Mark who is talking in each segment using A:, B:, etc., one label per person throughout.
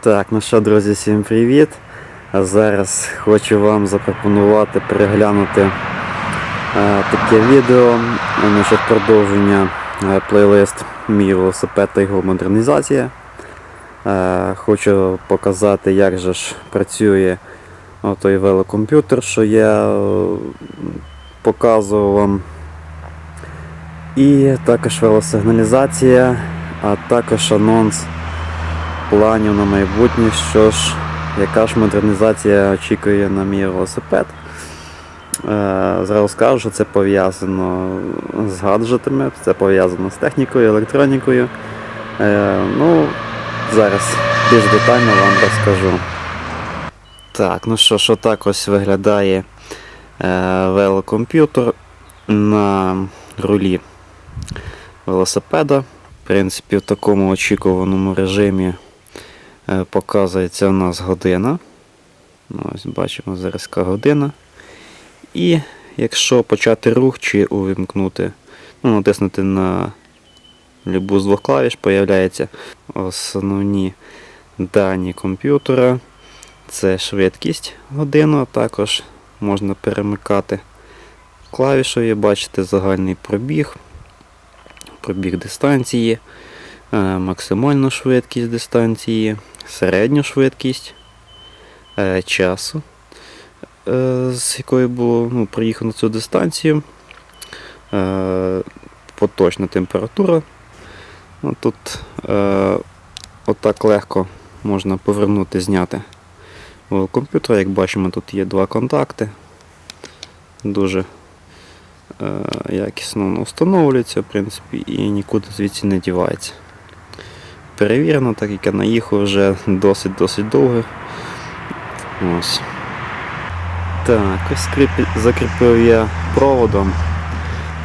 A: Так, ну що, друзі, всім привіт. А зараз хочу вам запропонувати переглянути е, таке відео е, насчет продовження е, плейлист Мій велосипед та його модернізація. Е, хочу показати, як же ж працює той велокомп'ютер, що я е, показував вам. І також велосигналізація, а також анонс планів на майбутнє, що ж, яка ж модернізація очікує на мій велосипед. Е, Зразу скажу, що це пов'язано з гаджетами, це пов'язано з технікою, електронікою. Е, Ну, зараз більш детально вам розкажу. Так, ну що ж, отак ось виглядає е, велокомп'ютер на рулі велосипеда. В принципі, в такому очікуваному режимі е, показується у нас година. Ну, Ось бачимо зараз година. І якщо почати рух чи увімкнути, ну, натиснути на любу з двох клавіш, появляються основні дані комп'ютера. Це швидкість годину, а також можна перемикати клавішою, бачите загальний пробіг, пробіг дистанції, е, максимальну швидкість дистанції, середню швидкість е, часу, е, з якою було ну, проїхано цю дистанцію, поточна температура. Ну, Тут отак легко можна повернути, зняти комп'ютер. Як бачимо, тут є два контакти. Дуже е, якісно встановлюється, в принципі, і нікуди звідси не дівається. Перевірено, так як я наїхав вже досить-досить довго. Ось. Так, ось закріпив я проводом.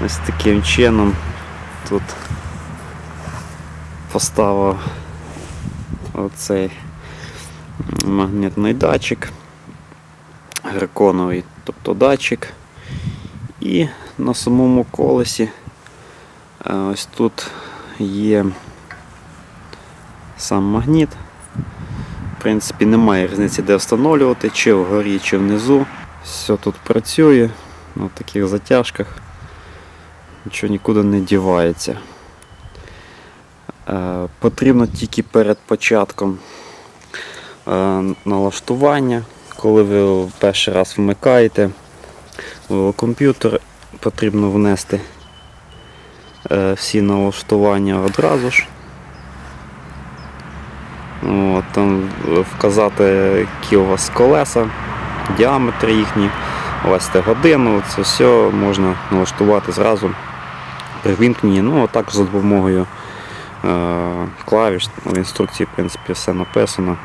A: Ось таким чином тут поставив оцей магнітний датчик, гриконовий, тобто датчик. І на самому колесі е, ось тут є сам магніт. В принципі, немає різниці, де встановлювати, чи вгорі, чи внизу. Все тут працює на таких затяжках, нічого нікуди не дівається. Е, Потрібно тільки перед початком налаштування, коли ви перший раз вмикаєте комп'ютер, потрібно внести е, всі налаштування одразу ж. От, там вказати, які у вас колеса, діаметр їхній, ввести годину, це все можна налаштувати зразу при вімкненні. Ну, а також за допомогою е, клавіш. В інструкції в принципі все написано.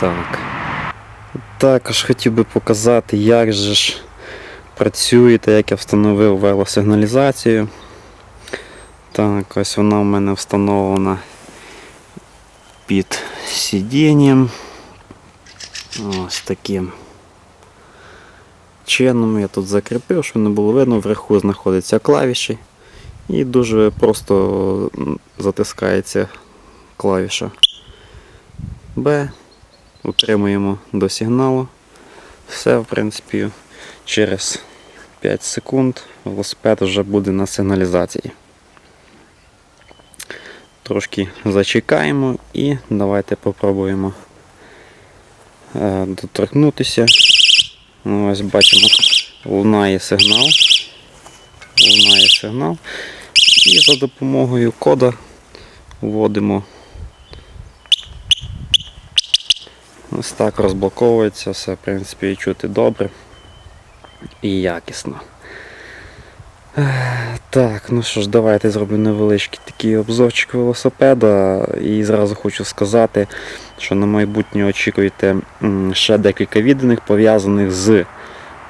A: Так. Також хотів би показати, як же ж працює та як я встановив велосигналізацію. Так, ось вона в мене встановлена під сидінням. Ось таким чином я тут закріпив, щоб не було видно, вверху знаходяться клавіші і дуже просто затискається клавіша B. Утримуємо до сигналу. Все, в принципі, через 5 секунд велосипед вже буде на сигналізації. Трошки зачекаємо і давайте попробуємо е, доторкнутися. Ну, Ось бачимо, лунає сигнал. Лунає сигнал. І за допомогою кода вводимо. Ось так розблоковується, все в принципі і чути добре і якісно. Так, ну що ж, давайте зроблю невеличкий такий обзорчик велосипеда. І зразу хочу сказати, що на майбутнє очікуйте ще декілька відео пов'язаних з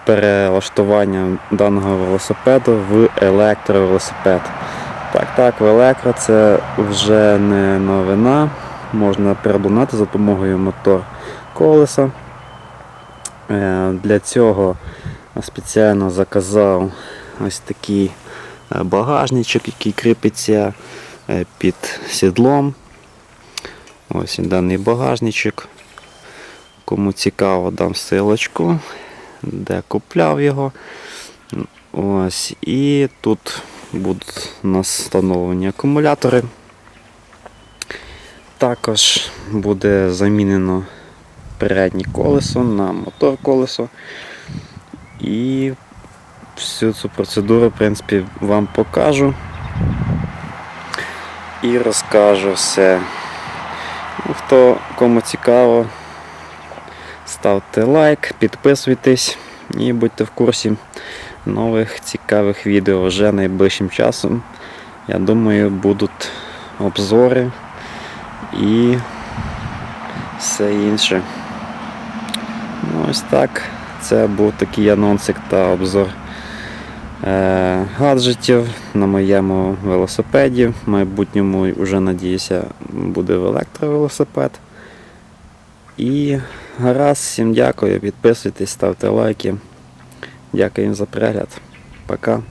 A: перелаштуванням даного велосипеду в електровелосипед. Так, так, в електро це вже не новина. Можна переобладнати за допомогою мотор колеса. Е, Для цього спеціально заказав ось такий е, багажничок, який кріпиться е, під сідлом. Ось він даний багажничок. Кому цікаво, дам силочку, де купляв його. Ось. І тут будуть у нас встановлені акумулятори. Також буде замінено переднє колесо на мотор колесо. І всю цю процедуру, в принципі, вам покажу і розкажу все. Ну, Хто кому цікаво, ставте лайк, підписуйтесь і будьте в курсі нових цікавих відео вже найближчим часом. Я думаю, будуть обзори і все інше. Ну, ось так. Це був такий анонсик та обзор е, гаджетів на моєму велосипеді. В майбутньому вже надіюся буде електровелосипед. І гаразд, всім дякую, підписуйтесь, ставте лайки. Дякую за перегляд. Пока.